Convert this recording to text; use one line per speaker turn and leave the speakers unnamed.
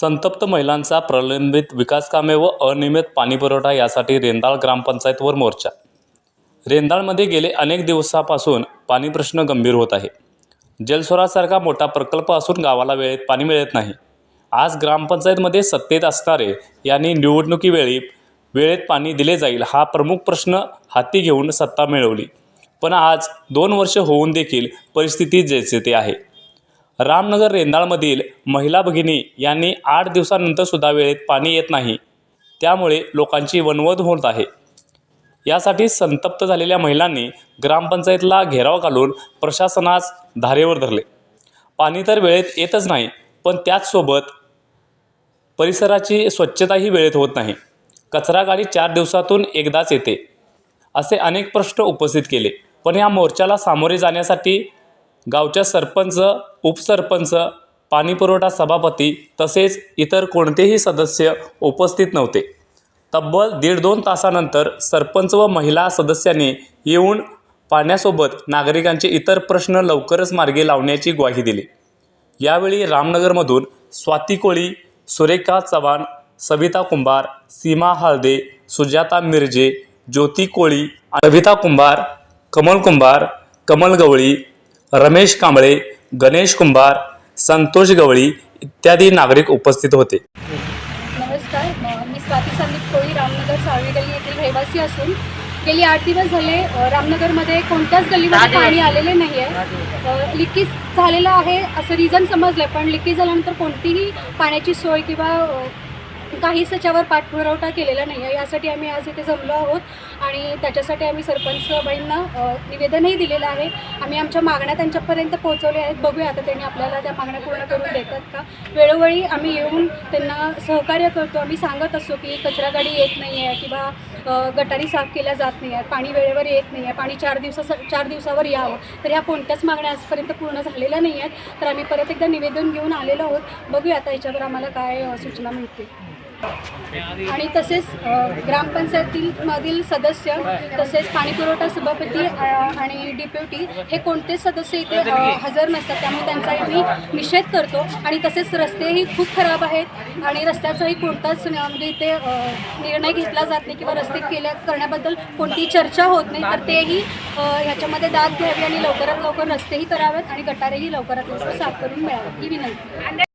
संतप्त महिलांचा प्रलंबित विकासकामे व अनियमित पाणीपुरवठा यासाठी रेंदाळ ग्रामपंचायतवर मोर्चा. रेंदाळमध्ये गेले अनेक दिवसापासून पाणी प्रश्न गंभीर होत आहे. जलस्वरासारखा मोठा प्रकल्प असून गावाला वेळेत पाणी मिळत नाही. आज ग्रामपंचायतमध्ये सत्तेत असणारे यांनी निवडणुकीवेळी वेळेत पाणी दिले जाईल हा प्रमुख प्रश्न हाती घेऊन सत्ता मिळवली. पण आज दोन वर्ष होऊन देखील परिस्थिती जैसे ते आहे. रामनगर रेंदाळमधील महिला भगिनी यांनी आठ दिवसानंतर सुद्धा वेळेत पाणी येत नाही. त्यामुळे लोकांची वणवण होत आहे. यासाठी संतप्त झालेल्या महिलांनी ग्रामपंचायतला घेराव घालून प्रशासनास धारेवर धरले. पाणी तर वेळेत येतच नाही पण त्याचसोबत परिसराची स्वच्छताही वेळेत होत नाही. कचरा गाडी चार दिवसातून एकदाच येते असे अनेक प्रश्न उपस्थित केले. पण या मोर्चाला सामोरे जाण्यासाठी गावच्या सरपंच उपसरपंच पाणीपुरवठा सभापती तसेच इतर कोणतेही सदस्य उपस्थित नव्हते. तब्बल दीड दोन तासानंतर सरपंच व महिला सदस्यांनी येऊन पाण्यासोबत नागरिकांचे इतर प्रश्न लवकरच मार्गी लावण्याची ग्वाही दिली. यावेळी रामनगरमधून स्वाती कोळी सुरेखा चव्हाण सविता कुंभार सीमा हाळदे सुजाता मिरजे ज्योती कोळी सविता कुंभार कमल कुंभार कमल गवळी रमेश कांबळे गणेश कुंभार संतोष गवळी इत्यादी नागरिक उपस्थित होते.
नमस्कार म- स्वाती संदीप कोळी रामनगर साळवी गल्ली येथील रहिवासी असून गेली आठ दिवस झाले रामनगरमध्ये कोणत्याच गल्लीमध्ये पाणी आलेले नाही आहे लिकेज झालेलं आहे असं रिझन समजलं पण लिकेज झाल्यानंतर कोणतीही पाण्याची सोय किंवा काहीच त्याच्यावर पाठपुरवठा केलेला नाही आहे. यासाठी आम्ही आज इथे जमलो आहोत आणि त्याच्यासाठी आम्ही सरपंचबाईंना निवेदनही दिलेलं आहे. आम्ही आमच्या मागण्या त्यांच्यापर्यंत पोहोचवल्या आहेत. बघूया आता त्यांनी आपल्याला त्या मागण्या पूर्ण करून देतात का? वेळोवेळी आम्ही येऊन त्यांना सहकार्य करतो. आम्ही सांगत असतो की कचरा गाडी येत नाही आहे किंवा गटारी साफ केल्या जात नाही आहेत पाणी वेळेवर येत नाही आहे पाणी चार दिवसा चार दिवसावर यावं. तर ह्या कोणत्याच मागण्या आजपर्यंत पूर्ण झालेल्या नाही आहेत तर आम्ही परत एकदा निवेदन घेऊन आलेलो आहोत. बघूया आता याच्यावर आम्हाला काय सूचना मिळते आणि तसेच ग्रामपंचायतील मधील सदस्य तसेच पाणीपुरवठा सभापती आणि डिप्युटी हे कोणतेच सदस्य इथे हजर नसतात. त्यामुळे त्यांचा मी निषेध करतो. आणि तसेच रस्तेही खूप खराब आहेत. आणि रस्त्याचाही कोणताच म्हणजे इथे निर्णय घेतला जात नाही किंवा रस्ते केल्या करण्याबद्दल कोणतीही चर्चा होत नाही. तर तेही ह्याच्यामध्ये दाद घ्यावी आणि लवकरात लवकर रस्तेही करावेत आणि गटारेही लवकरात लवकर साफ करून मिळावेत. ही विनंती.